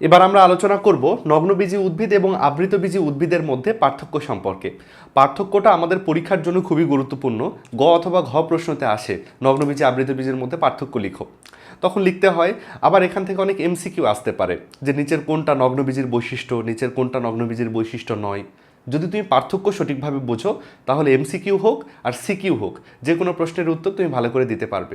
এবার আমরা আলোচনা করব নগ্নবীজী উদ্ভিদ এবং আবৃতবীজী উদ্ভিদের মধ্যে পার্থক্য সম্পর্কে। পার্থক্যটা আমাদের পরীক্ষার জন্য খুবই গুরুত্বপূর্ণ। গ অথবা ঘ প্রশ্নতে আসে নগ্নবীজী আবৃতবীজের মধ্যে পার্থক্য লিখো। তখন লিখতে হয়, আবার এখান থেকে অনেক এমসিকিউ আসতে পারে, যে নিচের কোনটা নগ্নবীজীর বৈশিষ্ট্য, নিচের কোনটা নগ্নবীজীর বৈশিষ্ট্য নয়। যদি তুমি পার্থক্য সঠিকভাবে বোঝো, তাহলে এমসিকিউ হোক আর সিকিউ হোক, যে কোনো প্রশ্নের উত্তর তুমি ভালো করে দিতে পারবে।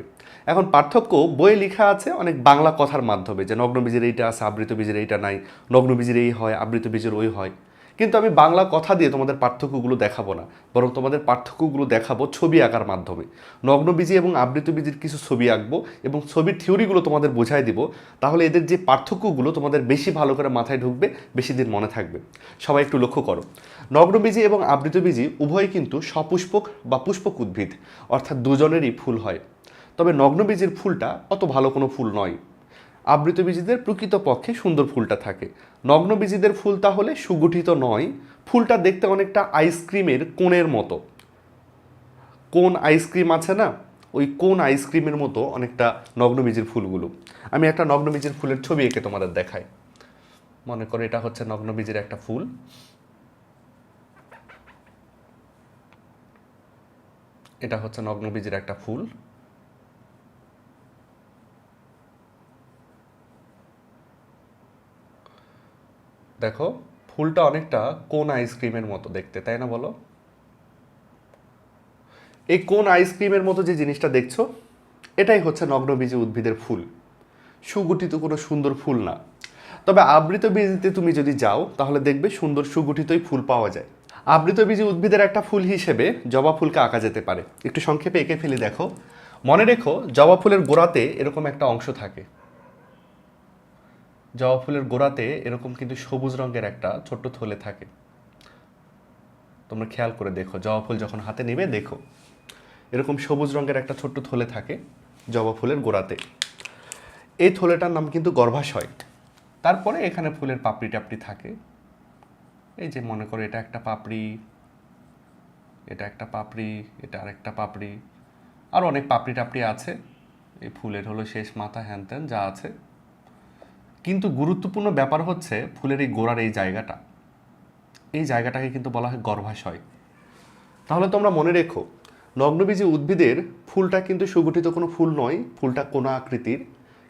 এখন পার্থক্য, বইয়ে লেখা আছে অনেক বাংলা কথার মাধ্যমে, যে নগ্নবীজের এইটা আছে আবৃত বীজের এইটা নাই, নগ্নবীজের এই হয় আবৃত বীজের ওই হয়। কিন্তু আমি বাংলা কথা দিয়ে তোমাদের পার্থক্যগুলো দেখাবো না, বরং তোমাদের পার্থক্যগুলো দেখাবো ছবি আঁকার মাধ্যমে। নগ্নবীজি এবং আবৃত বীজের কিছু ছবি আঁকবো এবং ছবির থিওরিগুলো তোমাদের বোঝাই দিব, তাহলে এদের যে পার্থক্যগুলো তোমাদের বেশি ভালো করে মাথায় ঢুকবে, বেশি দিন মনে থাকবে। সবাই একটু লক্ষ্য করো নগ্নবীজি এবং আবৃতবীজি উভয়ই কিন্তু সপুষ্পক বা পুষ্পক উদ্ভিদ, অর্থাৎ দুজনেরই ফুল হয়। তবে নগ্নবীজির ফুলটা অত ভালো কোনো ফুল নয়। আবৃতবীজীদের প্রকৃতপক্ষে সুন্দর ফুলটা থাকে। নগ্নবীজীদের ফুল তাহলে সুগঠিত নয়। ফুলটা দেখতে অনেকটা আইসক্রিমের কোণের মতো। কোন আইসক্রিম আছে না? ওই কোন আইসক্রিমের মতো অনেকটা নগ্নবীজের ফুলগুলো। আমি একটা নগ্নবীজের ফুলের ছবি এঁকে তোমাদের দেখাই। মনে করো এটা হচ্ছে নগ্নবীজের একটা ফুল। এটা হচ্ছে নগ্নবীজের একটা ফুল। দেখো, ফুলটা অনেকটা কোন আইসক্রিমের মতো দেখতে, তাই না বলো? এই কোন আইসক্রিমের মতো যে জিনিসটা দেখছ, এটাই হচ্ছে নগ্নবীজী উদ্ভিদের ফুল। সুগঠিত কোনো সুন্দর ফুল না। তবে আবৃত বীজিতে তুমি যদি যাও, তাহলে দেখবে সুন্দর সুগঠিতই ফুল পাওয়া যায়। আবৃত বীজি উদ্ভিদের একটা ফুল হিসেবে জবা ফুলকে আঁকা যেতে পারে। একটু সংক্ষেপে এঁকে ফেলে, দেখো। মনে রেখো, জবা ফুলের গোড়াতে এরকম একটা অংশ থাকে। জবা ফুলের গোড়াতে এরকম কিন্তু সবুজ রঙের একটা ছোট্ট থলে থাকে। তোমরা খেয়াল করে দেখো, জবা ফুল যখন হাতে নেবে, দেখো। এরকম সবুজ রঙের একটা ছোট্ট থলে থাকে জবা ফুলের গোড়াতে। এই থলেটার নাম কিন্তু গর্ভাশয়। তারপরে এখানে ফুলের পাপড়ি টাপড়ি থাকে। এই যে মনে করো, এটা একটা পাপড়ি, এটা একটা পাপড়ি, এটা আরেকটা পাপড়ি। আর অনেক পাপড়ি টাপড়ি আছে। এই ফুলের হলো শেষ মাথা, হ্যান যা আছে। কিন্তু গুরুত্বপূর্ণ ব্যাপার হচ্ছে ফুলের এই গোড়ার এই জায়গাটা। এই জায়গাটাকে কিন্তু বলা হয় গর্ভাশয়। তাহলে তোমরা মনে রেখো, নগ্নবীজী উদ্ভিদের ফুলটা কিন্তু সুগঠিত কোনো ফুল নয়, ফুলটা কোনা আকৃতির,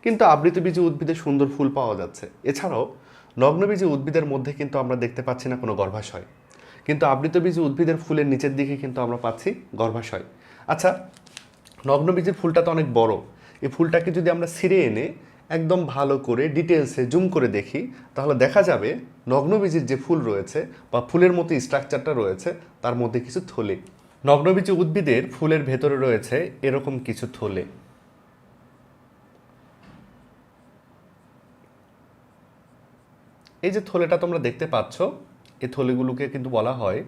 কিন্তু আবৃতবীজী উদ্ভিদের সুন্দর ফুল পাওয়া যাচ্ছে। এছাড়াও, নগ্নবীজী উদ্ভিদের মধ্যে কিন্তু আমরা দেখতে পাচ্ছি না কোনো গর্ভাশয়, কিন্তু আবৃতবীজী উদ্ভিদের ফুলের নিচের দিকে কিন্তু আমরা পাচ্ছি গর্ভাশয়। আচ্ছা নগ্নবীজের ফুলটা তো অনেক বড়। এই ফুলটাকে যদি আমরা ছিঁড়ে এনে একদম ভালো করে ডিটেলসে জুম করে দেখি। তাহলে দেখা যাবে নগ্নবীজের যে ফুল রয়েছে বা ফুলের মতো স্ট্রাকচারটা রয়েছে, তার মধ্যে কিছু থলে। নগ্নবীজী উদ্ভিদের ফুলের ভেতরে রয়েছে এরকম কিছু থলে। এই যে থলেটা তোমরা দেখতে পাচ্ছ এই থলেগুলোকে কিন্তু বলা হয়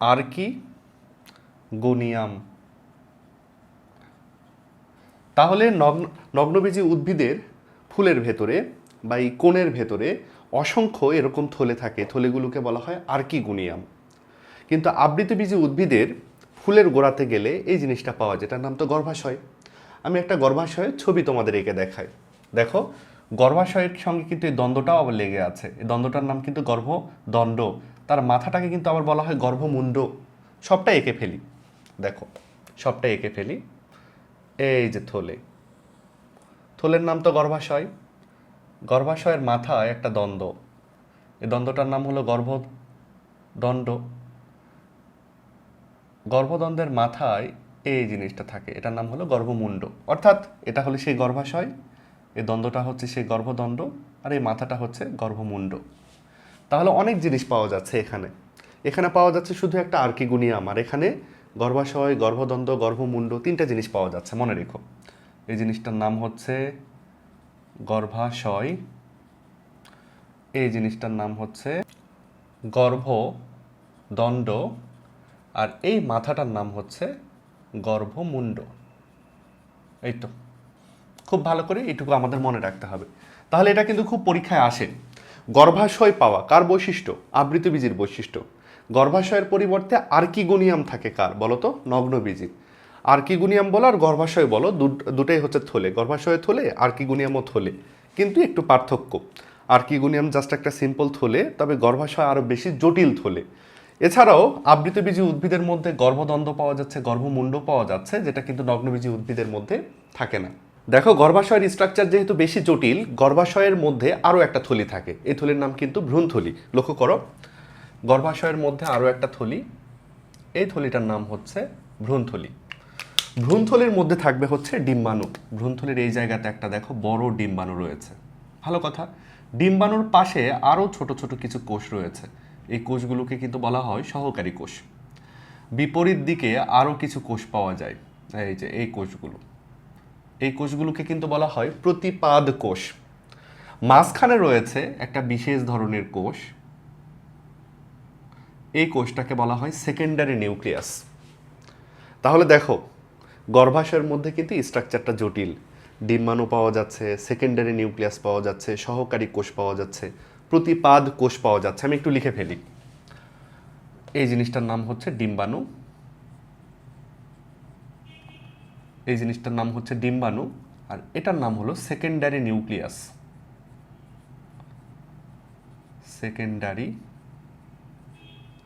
আর্কি গোনিয়াম। তাহলে নগ্ন, নগ্নবীজী উদ্ভিদের ফুলের ভেতরে বা এই কোণের ভেতরে অসংখ্য এরকম থলে থাকে। থলেগুলোকে বলা হয় আর্কিগুনিয়াম। কিন্তু আবৃতবীজী উদ্ভিদের ফুলের গোড়াতে গেলে এই জিনিসটা পাওয়া যায়। এটার নাম তো গর্ভাশয়। আমি একটা গর্ভাশয়ের ছবি তোমাদের এঁকে দেখাই। দেখো, গর্ভাশয়ের সঙ্গে কিন্তু এই দ্বন্দ্বটাও আবার লেগে আছে। এই দ্বন্দ্বটার নাম কিন্তু গর্ভদণ্ড তার মাথাটাকে কিন্তু আবার বলা হয় গর্ভমুণ্ড সবটা এঁকে ফেলি। দেখো সবটা এঁকে ফেলি। এই যে থলে। থলের নাম তো গর্ভাশয়। গর্ভাশয়ের মাথায় একটা দ্বন্দ্ব। এই দ্বন্দ্বটার নাম হলো গর্ভদণ্ড। গর্ভদ্বন্দ্বের মাথায় এই জিনিসটা থাকে। এটার নাম হলো গর্ভমুণ্ড। অর্থাৎ এটা হলো সেই গর্ভাশয়, এই দ্বন্দ্বটা হচ্ছে সেই গর্ভদণ্ড, আর এই মাথাটা হচ্ছে গর্ভমুণ্ড। তাহলে অনেক জিনিস পাওয়া যাচ্ছে এখানে। এখানে পাওয়া যাচ্ছে শুধু একটা আর্কিগুনিয়াম, আর এখানে গর্ভাশয়, গর্ভদণ্ড, গর্ভমুণ্ড তিনটা জিনিস পাওয়া যাচ্ছে, মনে রেখো। এই জিনিসটার নাম হচ্ছে গর্ভাশয়, এই জিনিসটার নাম হচ্ছে গর্ভদণ্ড, আর এই মাথাটার নাম হচ্ছে গর্ভমুণ্ড। এই তো, খুব ভালো করে এইটুকু আমাদের মনে রাখতে হবে। তাহলে এটা কিন্তু খুব পরীক্ষায় আসে। গর্ভাশয় পাওয়া কার বৈশিষ্ট্য? আবৃতবীজির বৈশিষ্ট্য। গর্ভাশয়ের পরিবর্তে আর্কিগোনিয়াম থাকে কার, বলো তো? নগ্নবীজির। আর্কিগুনিয়াম বলো আর গর্ভাশয় বলো দুটাই হচ্ছে থলে। গর্ভাশয় থলে, আর্কিগুনিয়ামও থলে। কিন্তু একটু পার্থক্য। আর্কিগোনিয়াম জাস্ট একটা সিম্পল থলে, তবে গর্ভাশয় আরও বেশি জটিল থলে। এছাড়াও আবৃতবীজী উদ্ভিদের মধ্যে গর্ভদ্বন্দ্ব পাওয়া যাচ্ছে গর্ভমুণ্ড পাওয়া যাচ্ছে, যেটা কিন্তু নগ্নবীজী উদ্ভিদের মধ্যে থাকে না। দেখো, গর্ভাশয়ের স্ট্রাকচার যেহেতু বেশি জটিল, গর্ভাশয়ের মধ্যে আরও একটা থলি থাকে। এই থলির নাম কিন্তু ভ্রূণথলি। লক্ষ্য করো। গর্ভাশয়ের মধ্যে আরও একটা থলি। এই থলিটার নাম হচ্ছে ভ্রূণথলি। ভ্রূণথলির মধ্যে থাকবে হচ্ছে ডিম্বাণু। ভ্রূণথলির এই জায়গাতে একটা দেখো বড় ডিম্বাণু রয়েছে। ভালো কথা। ডিম্বাণুর পাশে আরও ছোট ছোট কিছু কোষ রয়েছে। এই কোষগুলোকে কিন্তু বলা হয় সহকারী কোষ। বিপরীত দিকে আরও কিছু কোষ পাওয়া যায়। এই যে, এই কোষগুলো। এই কোষগুলোকে কিন্তু বলা হয় প্রতিপাদ কোষ। মাঝখানে রয়েছে একটা বিশেষ ধরনের কোষ। এই কোষটাকে বলা হয় সেকেন্ডারি নিউক্লিয়াস তাহলে দেখো, গর্ভাশয়ের মধ্যে কিন্তু স্ট্রাকচারটা জটিল। ডিম্বাণু পাওয়া যাচ্ছে সেকেন্ডারি নিউক্লিয়াস পাওয়া যাচ্ছে, সহকারী কোষ পাওয়া যাচ্ছে, প্রতিপাদ কোষ পাওয়া যাচ্ছে। আমি একটু লিখে ফেলি। এই জিনিসটার নাম হচ্ছে ডিম্বাণু। এই জিনিসটার নাম হচ্ছে ডিম্বাণু। আর এটার নাম হলো সেকেন্ডারি নিউক্লিয়াস সেকেন্ডারি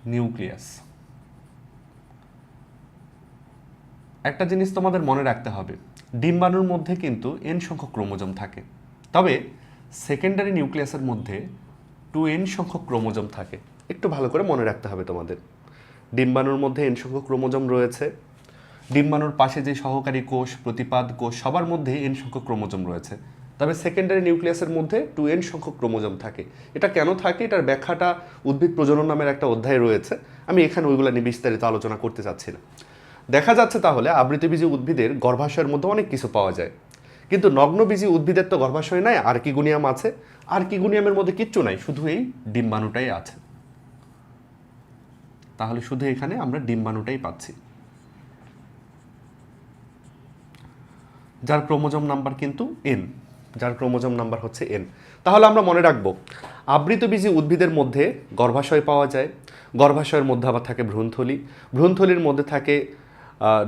নিউক্লিয়াস। একটা জিনিস তোমাদের মনে রাখতে হবে, ডিম্বাণুর মধ্যে কিন্তু এন সংখ্যক ক্রোমোজোম থাকে, তবে সেকেন্ডারি নিউক্লিয়াসের মধ্যে টু এন সংখ্যক ক্রোমোজোম থাকে। একটু ভালো করে মনে রাখতে হবে তোমাদের। ডিম্বাণুর মধ্যে এন সংখ্যক ক্রোমোজোম রয়েছে, ডিম্বাণুর পাশে যে সহকারী কোষ, প্রতিপাদ কোষ, সবার মধ্যে এন সংখ্যক ক্রোমোজোম রয়েছে। তবে সেকেন্ডারি নিউক্লিয়াসের মধ্যে টু এন সংখ্যক ক্রোমোজোম থাকে। এটা কেন থাকে? এটার ব্যাখ্যাটা উদ্ভিদ প্রজনন নামের একটা অধ্যায় রয়েছে। আমি এখানে ওইগুলো নিয়ে বিস্তারিত আলোচনা করতে চাচ্ছি না। দেখা যাচ্ছে তাহলে আবৃতবীজী উদ্ভিদের গর্ভাশয়ের মধ্যে অনেক কিছু পাওয়া যায়। কিন্তু নগ্নবীজী উদ্ভিদের তো গর্ভাশয় নাই আর্কিগুনিয়াম আছে। আর আর্কিগুনিয়ামের মধ্যে কিচ্ছু নাই, শুধু এই ডিম্বাণুটাই আছে। তাহলে শুধু এখানে আমরা ডিম্বাণুটাই পাচ্ছি। যার ক্রোমোজোম নাম্বার কিন্তু এন যার ক্রোমোজোম নাম্বার হচ্ছে এন তাহলে আমরা মনে রাখব আবৃতবীজী উদ্ভিদের মধ্যে গর্ভাশয় পাওয়া যায়, গর্ভাশয়ের মধ্যে আবার থাকে ভ্রূণথলি, ভ্রূণথলির মধ্যে থাকে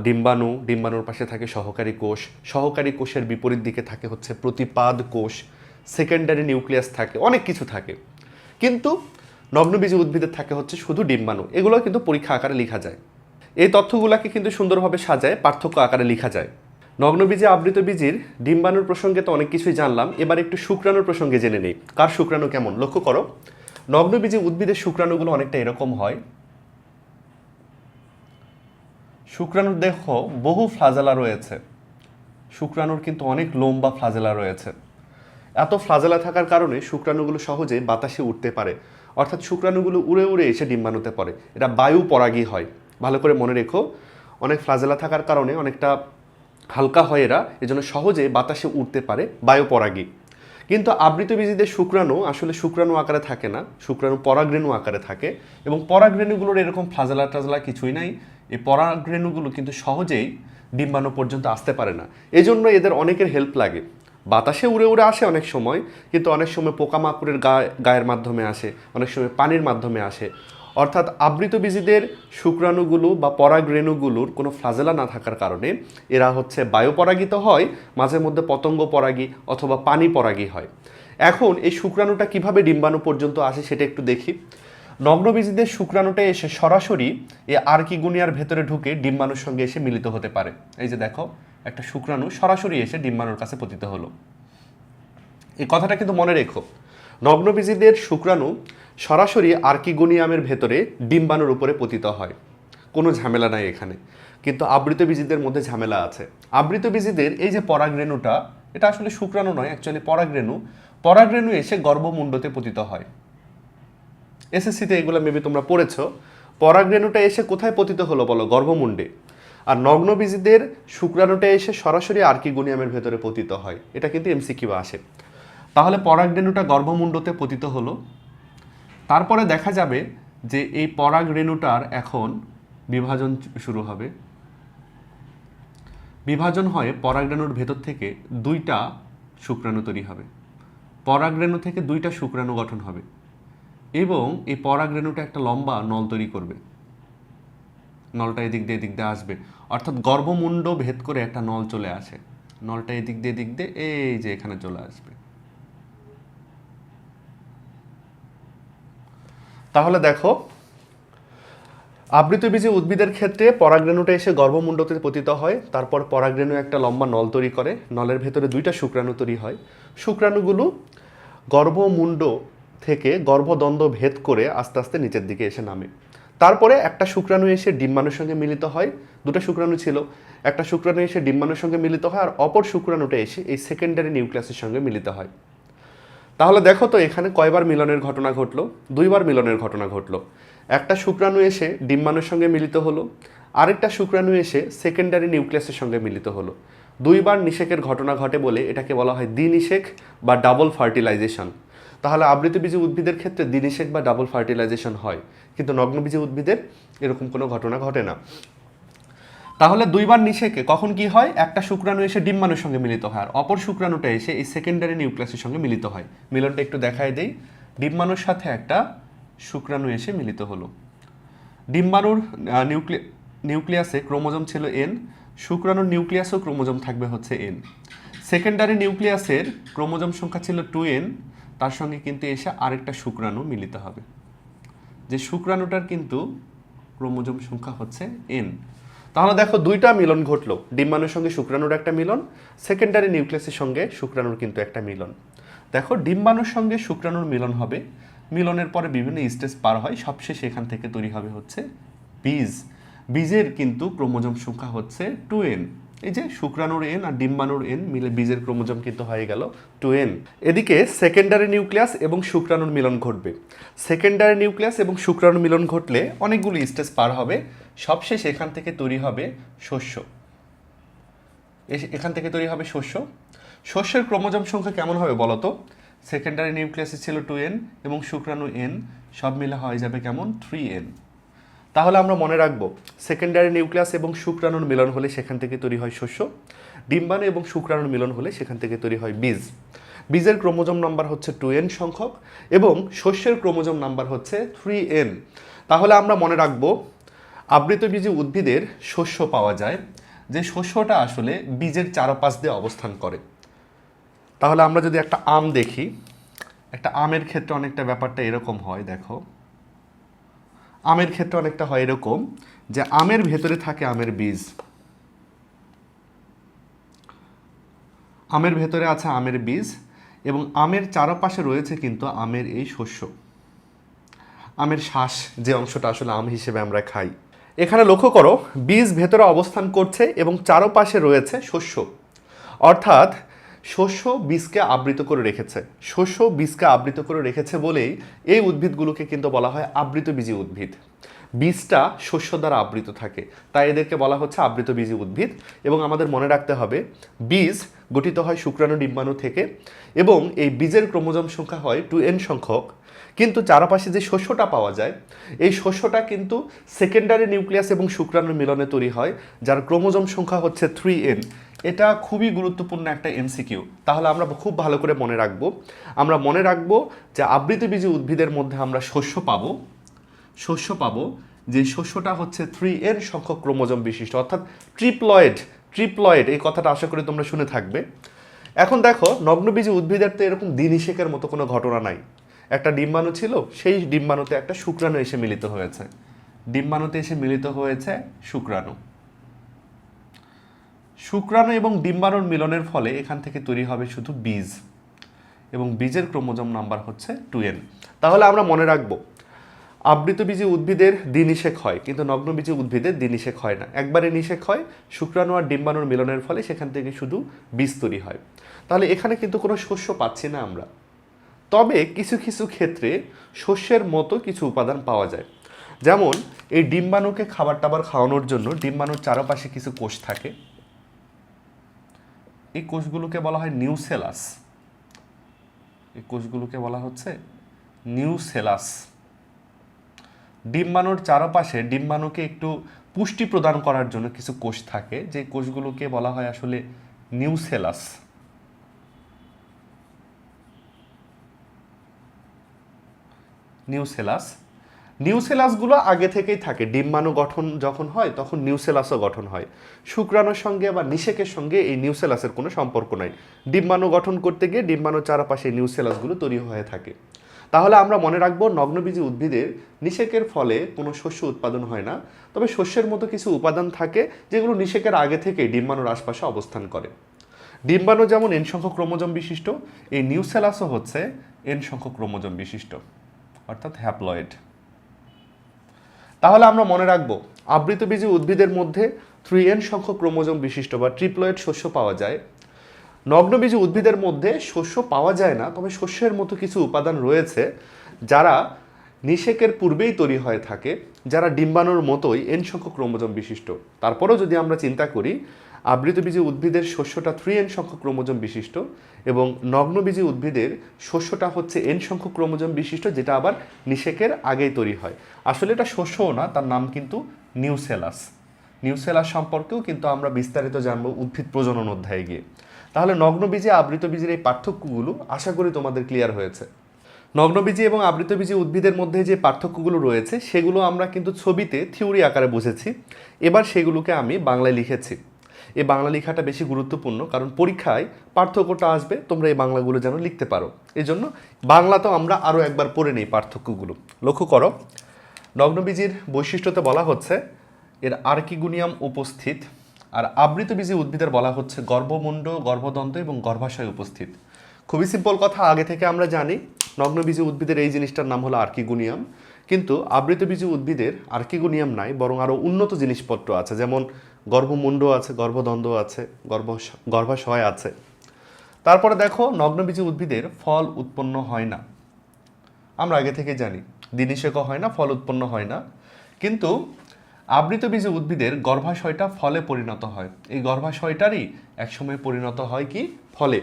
ডিম্বাণু, ডিম্বাণুর পাশে থাকে সহকারী কোষ, সহকারী কোষের বিপরীত দিকে থাকে হচ্ছে প্রতিপাদ কোষ সেকেন্ডারি নিউক্লিয়াস থাকে, অনেক কিছু থাকে। কিন্তু নগ্নবীজী উদ্ভিদের থাকে হচ্ছে শুধু ডিম্বাণু এগুলো কিন্তু পরীক্ষা আকারে লেখা যায়। এই তথ্যগুলোকে কিন্তু সুন্দরভাবে সাজায়, পার্থক্য আকারে লেখা যায়। নগ্নবীজী আবৃত বীজির ডিম্বাণুর প্রসঙ্গে তো অনেক কিছুই জানলাম। এবার একটু শুক্রাণুর প্রসঙ্গে জেনে নেই। কার শুক্রাণু কেমন? লক্ষ্য করো, নগ্নবীজী উদ্ভিদের শুক্রাণুগুলো অনেকটা এরকম হয়। শুক্রাণুর দেহ বহু ফ্লাজেলা রয়েছে। শুক্রাণুর কিন্তু অনেক লম্বা ফ্লাজেলা রয়েছে। এত ফ্লাজেলা থাকার কারণে শুক্রাণুগুলো সহজে বাতাসে উঠতে পারে। অর্থাৎ শুক্রাণুগুলো উড়ে উড়ে এসে ডিম্বাণুতে পড়ে। এটা বায়ু পরাগী হয়। ভালো করে মনে রেখো, অনেক ফ্লাজেলা থাকার কারণে অনেকটা হালকা হয় এরা, এজন্য সহজে বাতাসে উঠতে পারে বায়ু পরাগী কিন্তু আবৃতবীজীদের শুক্রাণু আসলে শুক্রাণু আকারে থাকে না, শুক্রাণু পরাগরেণু আকারে থাকে এবং পরাগরেণুগুলোর এরকম ফ্লাজেলা টাজলা কিছুই নাই। এই পরাগরেণুগুলো কিন্তু সহজেই ডিম্বাণু পর্যন্ত আসতে পারে না। এজন্য এদের অনেকের হেল্প লাগে। বাতাসে উড়ে উড়ে আসে অনেক সময়, কিন্তু অনেক সময় পোকামাকড়ের গায়ে, গায়ের মাধ্যমে আসে, অনেক সময় পানির মাধ্যমে আসে। অর্থাৎ আবৃতবীজীদের শুক্রাণুগুলো বা পরাগরেণুগুলোর কোনো ফ্লাজেলা না থাকার কারণে এরা হচ্ছে বায়ু পরাগিত হয়, মাঝে মধ্যে পতঙ্গ পরাগী অথবা পানি পরাগী হয়। এখন এই শুক্রাণুটা কীভাবে ডিম্বাণু পর্যন্ত আসে সেটা একটু দেখি। নগ্নবীজীদের শুক্রাণুটা এসে সরাসরি এই আর্কিগুনিয়ার ভেতরে ঢুকে ডিম্বাণুর সঙ্গে এসে মিলিত হতে পারে। এই যে দেখো, একটা শুক্রাণু সরাসরি এসে ডিম্বাণুর কাছে পতিত হলো। এই কথাটা কিন্তু মনে রেখো। নগ্নবীজীদের শুক্রাণু সরাসরি আর্কিগোনিয়ামের ভেতরে ডিম্বাণুর উপরে পতিত হয়। কোনো ঝামেলা নাই এখানে। কিন্তু আবৃতবীজীদের মধ্যে ঝামেলা আছে। আবৃতবীজীদের এই যে পরাগরেণুটা, এটা আসলে শুক্রাণু নয় অ্যাকচুয়ালি পরাগরেণু। পরাগরেণু এসে গর্ভমুণ্ডতে পতিত হয়। এসএসসিতে এগুলো মেবি তোমরা পড়েছো। পরাগরেণুটা এসে কোথায় পতিত হলো বলো? গর্ভমুণ্ডে। আর নগ্নবীজীদের শুক্রাণুটা এসে সরাসরি আর্কিগোনিয়ামের ভেতরে পতিত হয়। এটা কিন্তু এমসিকিউ আসে। তাহলে পরাগরেণুটা গর্ভমুণ্ডতে পতিত হলো। তারপরে দেখা যাবে যে এই পরাগরেণুটার এখন বিভাজন শুরু হবে। বিভাজন হয়ে পরাগরেণুর ভেতর থেকে দুইটা শুক্রাণু তৈরি হবে। পরাগরেণু থেকে দুইটা শুক্রাণু গঠন হবে এবং এই পরাগরেণুটা একটা লম্বা নল তৈরি করবে। নলটা এদিক দিয়ে এদিক দিয়ে আসবে। অর্থাৎ গর্ভমুণ্ড ভেদ করে একটা নল চলে আসে। নলটা এদিক দিয়ে এদিক দিয়ে এই যে এখানে চলে আসবে। তাহলে দেখো, আবৃতবীজী উদ্ভিদের ক্ষেত্রে পরাগরেণুটা এসে গর্ভমুণ্ডতে পতিত হয়, তারপর পরাগরেণু একটা লম্বা নল তৈরি করে, নলের ভেতরে দুইটা শুক্রাণু তৈরি হয়। শুক্রাণুগুলো গর্ভমুণ্ড থেকে গর্ভদ্বন্দ্ব ভেদ করে আস্তে আস্তে নিচের দিকে এসে নামে। তারপরে একটা শুক্রাণু এসে ডিম্বাণুর সঙ্গে মিলিত হয়, দুটো শুক্রাণু ছিল। একটা শুক্রাণু এসে ডিম্বাণুর সঙ্গে মিলিত হয় আর অপর শুক্রাণুটা এসে এই সেকেন্ডারি নিউক্লিয়াসের সঙ্গে মিলিত হয়। তাহলে দেখো তো এখানে কয়বার মিলনের ঘটনা ঘটলো? দুইবার মিলনের ঘটনা ঘটলো। একটা শুক্রাণু এসে ডিম্বাণুর সঙ্গে মিলিত হলো, আরেকটা শুক্রাণু এসে সেকেন্ডারি নিউক্লিয়াসের সঙ্গে মিলিত হলো। দুইবার নিষেকের ঘটনা ঘটে বলে এটাকে বলা হয় দ্বিনিষেক বা ডাবল ফার্টিলাইজেশন। তাহলে আবৃতবীজী উদ্ভিদের ক্ষেত্রে দ্বিনিষেক বা ডাবল ফার্টিলাইজেশন হয়, কিন্তু নগ্নবীজী উদ্ভিদের এরকম কোনো ঘটনা ঘটে না। তাহলে দুইবার নিষেকে কখন কি হয়? একটা শুক্রাণু এসে ডিম্বাণুর সঙ্গে মিলিত হয়, আর অপর শুক্রাণুটা এসে এই সেকেন্ডারি নিউক্লিয়াসের সঙ্গে মিলিত হয়। মিলনটা একটু দেখায় দেই। ডিম্বাণুর সাথে একটা শুক্রাণু এসে মিলিত হলো। ডিম্বাণুর নিউক্লি নিউক্লিয়াসে ক্রোমোজোম ছিল এন শুক্রাণুর নিউক্লিয়াসেও ক্রোমোজোম থাকবে হচ্ছে এন সেকেন্ডারি নিউক্লিয়াসের ক্রোমোজোম সংখ্যা ছিল টু এন তার সঙ্গে কিন্তু এসে আরেকটা শুক্রাণু মিলিত হবে। যে শুক্রাণুটার কিন্তু ক্রোমোজোম সংখ্যা হচ্ছে এন তাহলে দেখো দুইটা মিলন ঘটলো। ডিম্বাণুর সঙ্গে শুক্রাণুর একটা মিলন সেকেন্ডারি নিউক্লিয়াসের সঙ্গে শুক্রাণুর কিন্তু একটা মিলন। দেখো, ডিম্বাণুর সঙ্গে শুক্রাণুর মিলন হবে, মিলনের পরে বিভিন্ন স্টেজ পার হয়, সবশেষে এখান থেকে তৈরি হবে হচ্ছে বীজ। বীজের কিন্তু ক্রোমোজোম সংখ্যা হচ্ছে টু এন এই যে শুক্রাণুর এন আর ডিম্বাণুর এন মিলে বীজের ক্রোমোজোম কিন্তু হয়ে গেল টু এন এদিকে সেকেন্ডারি নিউক্লিয়াস এবং শুক্রাণুর মিলন ঘটবে। সেকেন্ডারি নিউক্লিয়াস এবং শুক্রাণুর মিলন ঘটলে অনেকগুলো স্টেজ পার হবে। সবশেষ এখান থেকে তৈরি হবে শস্য। এখান থেকে তৈরি হবে শস্য। শস্যের ক্রোমোজোম সংখ্যা কেমন হবে বলো তো? সেকেন্ডারি নিউক্লিয়াসে ছিল টু এন এবং শুক্রাণু এন সব মিলে হয়ে যাবে কেমন? থ্রি এন তাহলে আমরা মনে রাখব সেকেন্ডারি নিউক্লিয়াস এবং শুক্রাণুর মিলন হলে সেখান থেকে তৈরি হয় শস্য, ডিম্বাণু এবং শুক্রাণুর মিলন হলে সেখান থেকে তৈরি হয় বীজ। বীজের ক্রোমোজোম নাম্বার হচ্ছে টু এন সংখ্যক এবং শস্যের ক্রোমোজোম নাম্বার হচ্ছে থ্রি এন তাহলে আমরা মনে রাখব, আবৃতবীজী উদ্ভিদের শস্য পাওয়া যায়, যে শস্যটা আসলে বীজের চারপাশ দিয়ে অবস্থান করে। তাহলে আমরা যদি একটা আম দেখি, একটা আমের ক্ষেত্রে অনেকটা ব্যাপারটা এরকম হয়, দেখো। আমের ক্ষেত্রে অনেকটা হয় এরকম যে আমের ভেতরে থাকে আমের বীজ। আমের ভেতরে আছে আমের বীজ এবং আমের চারপাশে রয়েছে কিন্তু আমের এই শস্য। আমের শ্বাস যে অংশটা আসলে আম হিসেবে আমরা খাই। এখানে লক্ষ্য করো, বীজ ভেতরে অবস্থান করছে এবং চারপাশে রয়েছে শস্য। অর্থাৎ শস্য বীজকে আবৃত করে রেখেছে। শস্য বীজকে আবৃত করে রেখেছে বলেই এই উদ্ভিদগুলোকে কিন্তু বলা হয় আবৃতবীজী উদ্ভিদ। বীজটা শস্য দ্বারা আবৃত থাকে। তাই এদেরকে বলা হচ্ছে আবৃতবীজী উদ্ভিদ এবং আমাদের মনে রাখতে হবে, বীজ গঠিত হয় শুক্রাণু ডিম্বাণু থেকে এবং এই বীজের ক্রোমোজোম সংখ্যা হয় টু এন সংখ্যক। কিন্তু চারপাশে যে শস্যটা পাওয়া যায়, এই শস্যটা কিন্তু সেকেন্ডারি নিউক্লিয়াস এবং শুক্রাণুর মিলনে তৈরি হয়, যার ক্রোমোজোম সংখ্যা হচ্ছে থ্রি এন। এটা খুবই গুরুত্বপূর্ণ একটা এমসিকিউ তাহলে আমরা খুব ভালো করে মনে রাখব। আমরা মনে রাখব যে আবৃতবীজী উদ্ভিদের মধ্যে আমরা শস্য পাবো। শস্য পাবো, যে শস্যটা হচ্ছে থ্রি এন সংখ্যক ক্রোমোজোম বিশিষ্ট, অর্থাৎ ট্রিপ্লয়েড ট্রিপ্লয়েড, এই কথাটা আশা করি তোমরা শুনে থাকবে। এখন দেখো, নগ্নবীজী উদ্ভিদের তো এরকম দিনিশেকের মতো কোনো ঘটনা নাই। একটা ডিম্বাণু ছিল, সেই ডিম্বাণুতে একটা শুক্রাণু এসে মিলিত হয়েছে। ডিম্বাণুতে এসে মিলিত হয়েছে শুক্রাণু। শুক্রাণু এবং ডিম্বাণুর মিলনের ফলে এখান থেকে তৈরি হবে শুধু বীজ। এবং বীজের ক্রোমোজোম নাম্বার হচ্ছে টু এন। তাহলে আমরা মনে রাখব আবৃতবীজী উদ্ভিদের দ্বিনিষেক হয়, কিন্তু নগ্নবীজী উদ্ভিদের দ্বিনিষেক হয় না। একবারে নিষেক হয়, শুক্রাণু আর ডিম্বাণুর মিলনের ফলে সেখান থেকে শুধু বীজ তৈরি হয়। তাহলে এখানে কিন্তু কোনো শস্য পাচ্ছি না আমরা। তবে কিছু কিছু ক্ষেত্রে শস্যের মতো কিছু উপাদান পাওয়া যায়। যেমন, এই ডিম্বাণুকে খাবার টাবার খাওয়ানোর জন্য ডিম্বাণুর চারপাশে কিছু কোষ থাকে। এই কোষগুলোকে বলা হয় নিউসেলাস। এই কোষগুলোকে বলা হচ্ছে নিউসেলাস। ডিম্বাণুর চারপাশে ডিম্বাণুকে একটু পুষ্টি প্রদান করার জন্য কিছু কোষ থাকে, যে কোষগুলোকে বলা হয় আসলে নিউসেলাস। নিউসেলাস নিউসেলাসগুলো আগে থেকেই থাকে। ডিম্বাণু গঠন যখন হয়, তখন নিউসেলাসও গঠন হয়। শুক্রাণুর সঙ্গে বা নিষেকের সঙ্গে এই নিউসেলাসের কোনো সম্পর্ক নাই। ডিম্বাণু গঠন করতে গিয়ে ডিম্বাণুর চারপাশে নিউসেলাসগুলো তৈরি হয়ে থাকে। তাহলে আমরা মনে রাখব, নগ্নবীজি উদ্ভিদের নিষেকের ফলে কোনো শস্য উৎপাদন হয় না। তবে শস্যের মতো কিছু উপাদান থাকে, যেগুলো নিষেকের আগে থেকে ডিম্বাণুর আশপাশে অবস্থান করে। ডিম্বাণু যেমন এন সংখ্যক ক্রোমোজোম বিশিষ্ট, এই নিউসেলাসও হচ্ছে এন সংখ্যক ক্রোমোজোম বিশিষ্ট, অর্থাৎ হ্যাপ্লয়েড। তাহলে আমরা মনে রাখব, আবৃতবীজী উদ্ভিদের মধ্যে থ্রি এন সংখ্যক ক্রোমোজোম বিশিষ্ট বা ট্রিপ্লয়েড শস্য পাওয়া যায়। নগ্নবীজী উদ্ভিদের মধ্যে শস্য পাওয়া যায় না, তবে শস্যের মতো কিছু উপাদান রয়েছে, যারা নিষেকের পূর্বেই তৈরি হয়ে থাকে, যারা ডিম্বাণুর মতোই এন সংখ্যক ক্রোমোজোম বিশিষ্ট। তারপরেও যদি আমরা চিন্তা করি আবৃতবীজী উদ্ভিদের শস্যটা থ্রি এন সংখ্যক ক্রোমোজোম বিশিষ্ট এবং নগ্নবীজী উদ্ভিদের শস্যটা হচ্ছে এন সংখ্যক ক্রোমোজোম বিশিষ্ট, যেটা আবার নিষেকের আগেই তৈরি হয়। আসলে এটা শস্যও না, তার নাম কিন্তু নিউসেলাস। নিউসেলাস সম্পর্কেও কিন্তু আমরা বিস্তারিত জানব উদ্ভিদ প্রজনন অধ্যায়ে গিয়ে। তাহলে নগ্নবীজে আবৃতবীজের এই পার্থক্যগুলো আশা করি তোমাদের ক্লিয়ার হয়েছে। নগ্নবীজী এবং আবৃতবীজী উদ্ভিদের মধ্যে যে পার্থক্যগুলো রয়েছে, সেগুলো আমরা কিন্তু ছবিতে থিওরি আকারে বুঝেছি। এবার সেগুলোকে আমি বাংলায় লিখেছি। এই বাংলা লেখাটা বেশি গুরুত্বপূর্ণ, কারণ পরীক্ষায় পার্থক্যটা আসবে, তোমরা এই বাংলাগুলো যেন লিখতে পারো। এই জন্য বাংলাতেও আমরা আরও একবার পড়ে নিই পার্থক্যগুলো। লক্ষ্য করো, নগ্নবীজির বৈশিষ্ট্যতে বলা হচ্ছে, এর আর্কিগুনিয়াম উপস্থিত, আর আবৃতবীজী উদ্ভিদের বলা হচ্ছে গর্ভমুণ্ড, গর্ভদন্ত এবং গর্ভাশয় উপস্থিত। খুবই সিম্পল কথা, আগে থেকে আমরা জানি নগ্নবীজী উদ্ভিদের এই জিনিসটার নাম হলো আর্কিগুনিয়াম, কিন্তু আবৃতবীজী উদ্ভিদের আর্কিগুনিয়াম নাই, বরং আরও উন্নত জিনিসপত্র আছে, যেমন গর্ভমুণ্ড আছে গর্ভদণ্ড আছে, গর্ভ গর্ভাশয় আছে। তারপরে দেখো, নগ্নবীজী উদ্ভিদের ফল উৎপন্ন হয় না। আমরা আগে থেকে জানি দিনিশেকও হয় না, ফল উৎপন্ন হয় না। কিন্তু আবৃতবীজী উদ্ভিদের গর্ভাশয়টা ফলে পরিণত হয়। এই গর্ভাশয়টারই একসময় পরিণত হয় কি? ফলে।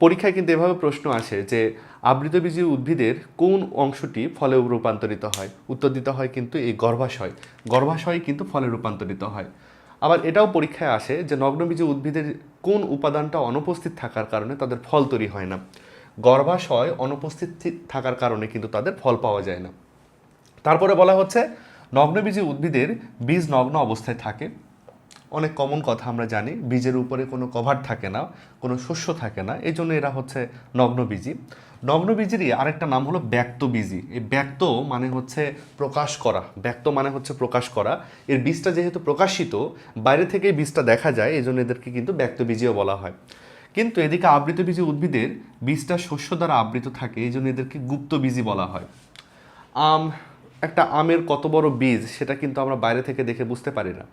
পরীক্ষায় কিন্তু এভাবে প্রশ্ন আসে যে, আবৃতবীজী উদ্ভিদের কোন অংশটি ফলে রূপান্তরিত হয়? উত্তর দিতে হয় কিন্তু এই গর্ভাশয়। গর্ভাশয় কিন্তু ফলে রূপান্তরিত হয়। আবার এটাও পরীক্ষায় আসে যে নগ্নবীজী উদ্ভিদের কোন উপাদানটা অনুপস্থিত থাকার কারণে তাদের ফল তৈরি হয় না। গর্ভাশয় অনুপস্থিত থাকার কারণে কিন্তু তাদের ফল পাওয়া যায় না। তারপরে বলা হচ্ছে, নগ্নবীজী উদ্ভিদের বীজ নগ্ন অবস্থায় থাকে। অনেক কমন কথা আমরা জানি। বীজের উপরে কোনো কভার থাকে না, কোনো শস্য থাকে না। এই জন্য এরা হচ্ছে নগ্নবীজী নগ্নবীজেরই আরেকটা নাম হলো ব্যক্তবীজী এই ব্যক্ত মানে হচ্ছে প্রকাশ করা। ব্যক্ত মানে হচ্ছে প্রকাশ করা। এর বীজটা যেহেতু প্রকাশিত, বাইরে থেকে বীজটা দেখা যায়, এই জন্য এদেরকে কিন্তু ব্যক্তবীজীও বলা হয়। কিন্তু এদিকে আবৃতবীজী উদ্ভিদের বীজটা শস্য দ্বারা আবৃত থাকে, এই জন্য এদেরকে গুপ্তবীজী বলা হয়। আম, একটা আমের কত বড় বীজ, সেটা কিন্তু আমরা বাইরে থেকে দেখে বুঝতে পারি না।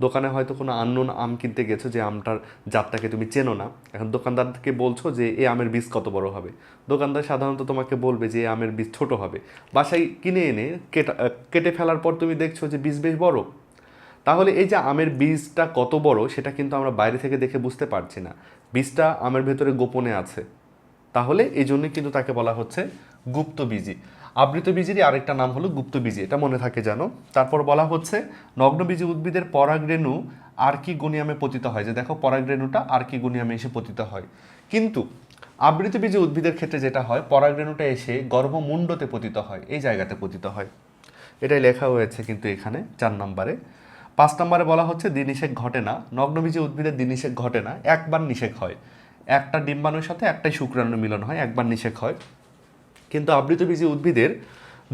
দোকানে হয়তো কোনো আননোন আম কিনতে গেছো যে আমটার জাতটাকে তুমি চেনো না। এখন দোকানদারকে বলছো যে এই আমের বীজ কত বড় হবে? দোকানদার সাধারণত তোমাকে বলবে যে আমের বীজ ছোট হবে। বাসায় কিনে এনে কেটা কেটে ফেলার পর তুমি দেখছ যে, বীজ বেশ বড়। তাহলে এই যে আমের বীজটা কত বড়, সেটা কিন্তু আমরা বাইরে থেকে দেখে বুঝতে পারছি না। বীজটা আমের ভেতরে গোপনে আছে। তাহলে এই জন্যই কিন্তু তাকে বলা হচ্ছে গুপ্তবীজী আবৃতবীজেরই আরেকটা নাম হলো গুপ্ত গুপ্তবীজী এটা মনে থাকে জানো তারপর বলা হচ্ছে নগ্নবীজী উদ্ভিদের পরাগরেণু আর্কিগোনিয়ামে পতিত হয়। যে দেখো, পরাগরেণুটা আর্কিগোনিয়ামে এসে পতিত হয়। কিন্তু আবৃত আবৃতবীজী উদ্ভিদের ক্ষেত্রে যেটা হয়, পরাগরেণুটা এসে গর্ভমুণ্ডতে পতিত হয়, এই জায়গাতে পতিত হয়। এটাই লেখা হয়েছে কিন্তু এখানে চার নম্বরে। পাঁচ নম্বরে বলা হচ্ছে দিনিষেক ঘটে না। নগ্নবীজী উদ্ভিদের দিনিষেক ঘটে না, একবার নিষেক হয়। একটা ডিম্বাণুর সাথে একটাই শুক্রাণু মিলন হয়, একবার নিষেক হয়। কিন্তু আবৃতবীজী উদ্ভিদের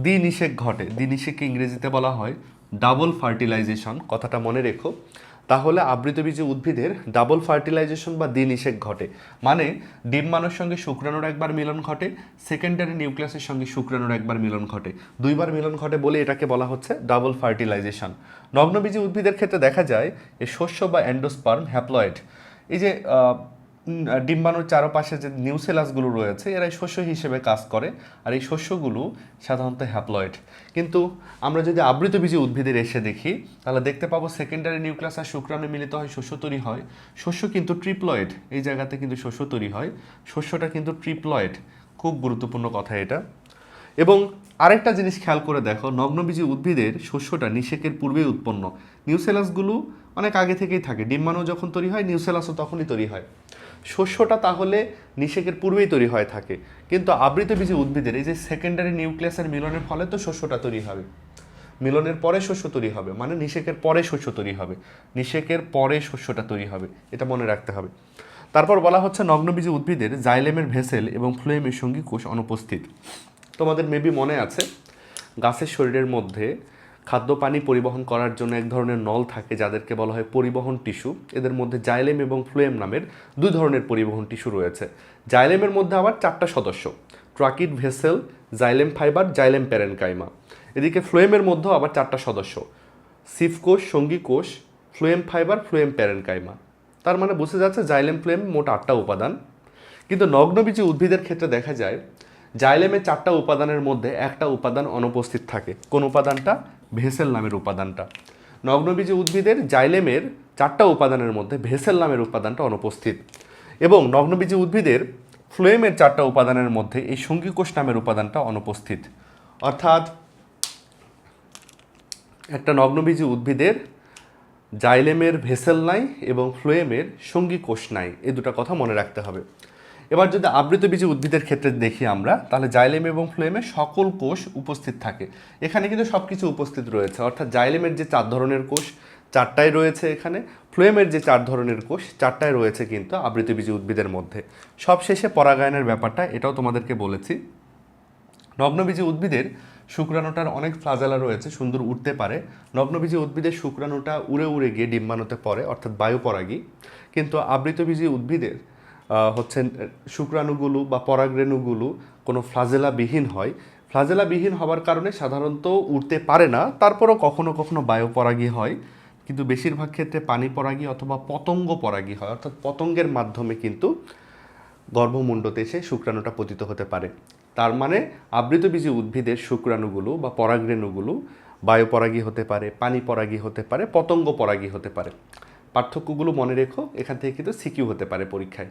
দ্বিনিষেক ঘটে। দ্বিনিষেককে ইংরেজিতে বলা হয় ডাবল ফার্টিলাইজেশন কথাটা মনে রেখো। তাহলে আবৃতবীজী উদ্ভিদের ডাবল ফার্টিলাইজেশন বা দ্বিনিষেক ঘটে। মানে ডিম্বাণুর সঙ্গে শুক্রাণুর একবার মিলন ঘটে সেকেন্ডারি নিউক্লিয়াসের সঙ্গে শুক্রাণুর একবার মিলন ঘটে। দুইবার মিলন ঘটে বলে এটাকে বলা হচ্ছে ডাবল ফার্টিলাইজেশন নগ্নবীজী উদ্ভিদের ক্ষেত্রে দেখা যায়, এ শস্য বা অ্যান্ডোস্পার্ম হ্যাপ্লয়েড এই যে ডিম্বাণুর চারপাশে যে নিউসেলাসগুলো রয়েছে এরাই শস্য হিসেবে কাজ করে, আর এই শস্যগুলো সাধারণত হ্যাপ্লয়েড কিন্তু আমরা যদি আবৃতবীজী উদ্ভিদের এসে দেখি, তাহলে দেখতে পাবো সেকেন্ডারি নিউক্লিয়াস আর শুক্রাণু মিলিত হয় শস্য তৈরি হয়। শস্য কিন্তু ট্রিপ্লয়েড এই জায়গাতে কিন্তু শস্য তৈরি হয়। শস্যটা কিন্তু ট্রিপ্লয়েড খুব গুরুত্বপূর্ণ কথা এটা। এবং আরেকটা জিনিস খেয়াল করে দেখো নগ্নবীজী উদ্ভিদের শস্যটা নিষেকের পূর্বেই উৎপন্ন। নিউসেলাসগুলো অনেক আগে থেকেই থাকে। ডিম্বাণু যখন তৈরি হয়, নিউসেলাসও তখনই তৈরি হয়। শস্যটা তাহলে নিষেকের পূর্বেই তৈরি হয়ে থাকে। কিন্তু আবৃত আবৃতবীজী উদ্ভিদের এই যে সেকেন্ডারি নিউক্লিয়াসের মিলনের ফলে তো শস্যটা তৈরি হবে। মিলনের পরে শস্য তৈরি হবে মানে নিষেকের পরে শস্য তৈরি হবে। নিষেকের পরে শস্যটা তৈরি হবে, এটা মনে রাখতে হবে। তারপর বলা হচ্ছে নগ্নবীজী উদ্ভিদের জাইলেমের ভেসেল এবং ফ্লোয়েমের সঙ্গী কোষ অনুপস্থিত। তোমাদের মেবি মনে আছে, গাছের শরীরের মধ্যে খাদ্য পানি পরিবহন করার জন্য এক ধরনের নল থাকে যাদেরকে বলা হয় পরিবহন টিস্যু। এদের মধ্যে জাইলেম এবং ফ্লোয়েম নামের দুই ধরনের পরিবহন টিস্যু রয়েছে। জাইলেমের মধ্যে আবার চারটা সদস্য, tracheid vessel, xylem fibre, xylem parenchyma. এদিকে ফ্লোয়েমের মধ্যেও আবার চারটা সদস্য সিফ কোষ সঙ্গী কোষ ফ্লোয়েম ফাইবার, ফ্লোয়েম প্যারেনকাইমা। তার মানে বুঝে যাচ্ছে জাইলেম ফ্লোয়েম মোট আটটা উপাদান। কিন্তু নগ্নবীজী উদ্ভিদের ক্ষেত্রে দেখা যায় জাইলেমের চারটা উপাদানের মধ্যে একটা উপাদান অনুপস্থিত থাকে। কোন উপাদানটা? ভেসেল নামের উপাদানটা। নগ্নবীজী উদ্ভিদের জাইলেমের চারটা উপাদানের মধ্যে ভেসেল নামের উপাদানটা অনুপস্থিত। এবং নগ্নবীজী উদ্ভিদের ফ্লোয়েমের চারটা উপাদানের মধ্যে এই সঙ্গীকোষ নামের উপাদানটা অনুপস্থিত। অর্থাৎ একটা নগ্নবীজী উদ্ভিদের জাইলেমের ভেসেল নাই এবং ফ্লোয়েমের সঙ্গী কোষ নাই। এই দুটো কথা মনে রাখতে হবে। এবার যদি আবৃতবীজী উদ্ভিদের ক্ষেত্রে দেখি আমরা, তাহলে জাইলেম এবং ফ্লোয়েমে সকল কোষ উপস্থিত থাকে। এখানে কিন্তু সব কিছু উপস্থিত রয়েছে। অর্থাৎ জাইলেমের যে চার ধরনের কোষ চারটায় রয়েছে এখানে। ফ্লোয়েমের যে চার ধরনের কোষ চারটায় রয়েছে কিন্তু আবৃতবীজী উদ্ভিদের মধ্যে। সবশেষে পরাগায়নের ব্যাপারটা, এটাও তোমাদেরকে বলেছি। নগ্নবীজী উদ্ভিদের শুক্রাণুটার অনেক ফ্লাজালা রয়েছে, সুন্দর উঠতে পারে। নগ্নবীজী উদ্ভিদের শুক্রাণুটা উড়ে উড়ে গিয়ে ডিম্বাণুতে পড়ে, অর্থাৎ বায়ুপরাগী। কিন্তু আবৃতবীজী উদ্ভিদের হচ্ছে শুক্রাণুগুলো বা পরাগরেণুগুলো কোনো ফ্লাজেলাবিহীন হয়। ফ্লাজেলাবিহীন হওয়ার কারণে সাধারণত উঠতে পারে না, তারপরও কখনো কখনো বায়ুপরাগী হয়। কিন্তু বেশিরভাগ ক্ষেত্রে পানি পরাগী অথবা পতঙ্গ পরাগী হয়, অর্থাৎ পতঙ্গের মাধ্যমে কিন্তু গর্ভমুণ্ডতে এসে শুক্রাণুটা পতিত হতে পারে। তার মানে আবৃতবীজী উদ্ভিদের শুক্রাণুগুলো বা পরাগরেণুগুলো বায়ুপরাগী হতে পারে, পানি পরাগী হতে পারে, পতঙ্গ পরাগী হতে পারে। পার্থক্যগুলো মনে রেখো, এখান থেকে কিন্তু সিকিউ হতে পারে পরীক্ষায়।